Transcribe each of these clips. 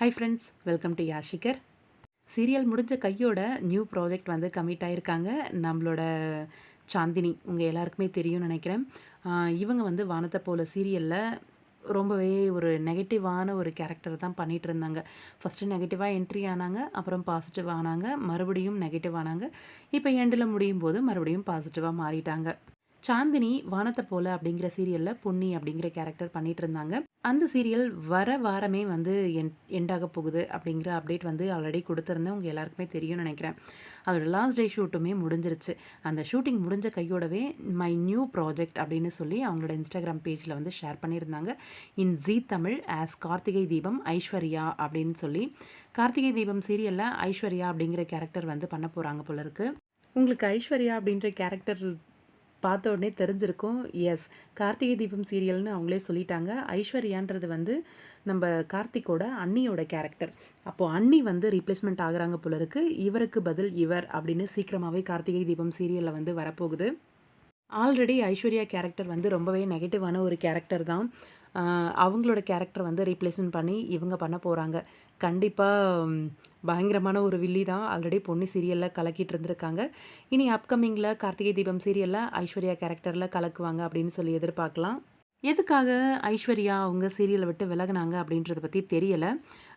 High friends welcome to யாஷிகர் serial முடிஞ்ச கையோட நியூ ப்ராஜெக்ட் வந்து கமிட் ஆகிருக்காங்க நம்மளோட சாந்தினி உங்கள் எல்லாருக்குமே தெரியும்னு நினைக்கிறேன். இவங்க வந்து வானத்தை போல் சீரியலில் ரொம்பவே ஒரு நெகட்டிவான ஒரு கேரக்டர் தான் பண்ணிகிட்டு இருந்தாங்க. ஃபஸ்ட்டு நெகட்டிவாக என்ட்ரி ஆனாங்க அப்புறம் பாசிட்டிவ் ஆனாங்க மறுபடியும் நெகட்டிவ் ஆனாங்க. இப்போ எண்டில் முடியும் போது மறுபடியும் பாசிட்டிவாக மாறிட்டாங்க. சாந்தினி வானத்தை போல அப்படிங்கிற சீரியலில் பொன்னி அப்படிங்கிற கேரக்டர் பண்ணிட்டு இருந்தாங்க. அந்த சீரியல் வர வாரமே வந்து என் எண்டாக போகுது அப்படிங்கிற அப்டேட் வந்து ஆல்ரெடி கொடுத்துருந்தேன் உங்கள் எல்லாருக்குமே தெரியும்னு நினைக்கிறேன். அதோட லாஸ்ட் டே ஷூட்டுமே முடிஞ்சிருச்சு. அந்த ஷூட்டிங் முடிஞ்ச கையோடவே மை நியூ ப்ராஜெக்ட் அப்படின்னு சொல்லி அவங்களோட இன்ஸ்டாகிராம் பேஜில் வந்து ஷேர் பண்ணியிருந்தாங்க. இன் ஜீ தமிழ் ஆஸ் கார்த்திகை தீபம் ஐஸ்வர்யா அப்படின்னு சொல்லி. கார்த்திகை தீபம் சீரியலில் ஐஸ்வர்யா அப்படிங்கிற கேரக்டர் வந்து பண்ண போகிறாங்க போல இருக்குது உங்களுக்கு ஐஸ்வர்யா அப்படின்ற கேரக்டர் பார்த்த உடனே தெரிஞ்சிருக்கும். எஸ் கார்த்திகை தீபம் சீரியல்னு அவங்களே சொல்லிட்டாங்க. ஐஸ்வர்யான்றது வந்து நம்ம கார்த்திக்கோட அண்ணியோட கேரக்டர் அப்போது அண்ணி வந்து ரீப்ளேஸ்மெண்ட் ஆகுறாங்க போல இருக்கு. இவருக்கு பதில் இவர் அப்படின்னு சீக்கிரமாகவே கார்த்திகை தீபம் சீரியலில் வந்து வரப்போகுது. ஆல்ரெடி ஐஸ்வர்யா கேரக்டர் வந்து ரொம்பவே நெகட்டிவான ஒரு கேரக்டர் தான். அவங்களோட கேரக்டர் வந்து ரீப்ளேஸ்மெண்ட் பண்ணி இவங்க பண்ண போகிறாங்க கண்டிப்பாக பயங்கரமான ஒரு வில்லி தான். ஆல்ரெடி பொண்ணு சீரியலில் கலக்கிட்டு இருந்திருக்காங்க. இனி அப்கமிங்கில் கார்த்திகை தீபம் சீரியலில் ஐஸ்வர்யா கேரக்டரில் கலக்குவாங்க அப்படின்னு சொல்லி எதிர்பார்க்கலாம். எதுக்காக ஐஸ்வர்யா அவங்க சீரியலை விட்டு விலகுனாங்க அப்படின்றத பற்றி தெரியலை.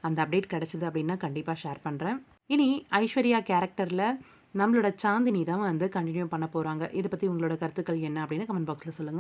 அந்த அப்டேட் கிடச்சிது அப்படின்னா கண்டிப்பாக ஷேர் பண்ணுறேன் இனி ஐஸ்வர்யா கேரக்டரில் நம்மளோட சாந்தினி தான் வந்து கண்டினியூ பண்ண போகிறாங்க இதை பற்றி உங்களோட கருத்துக்கள் என்ன அப்படின்னு கமெண்ட் பாக்ஸில் சொல்லுங்கள்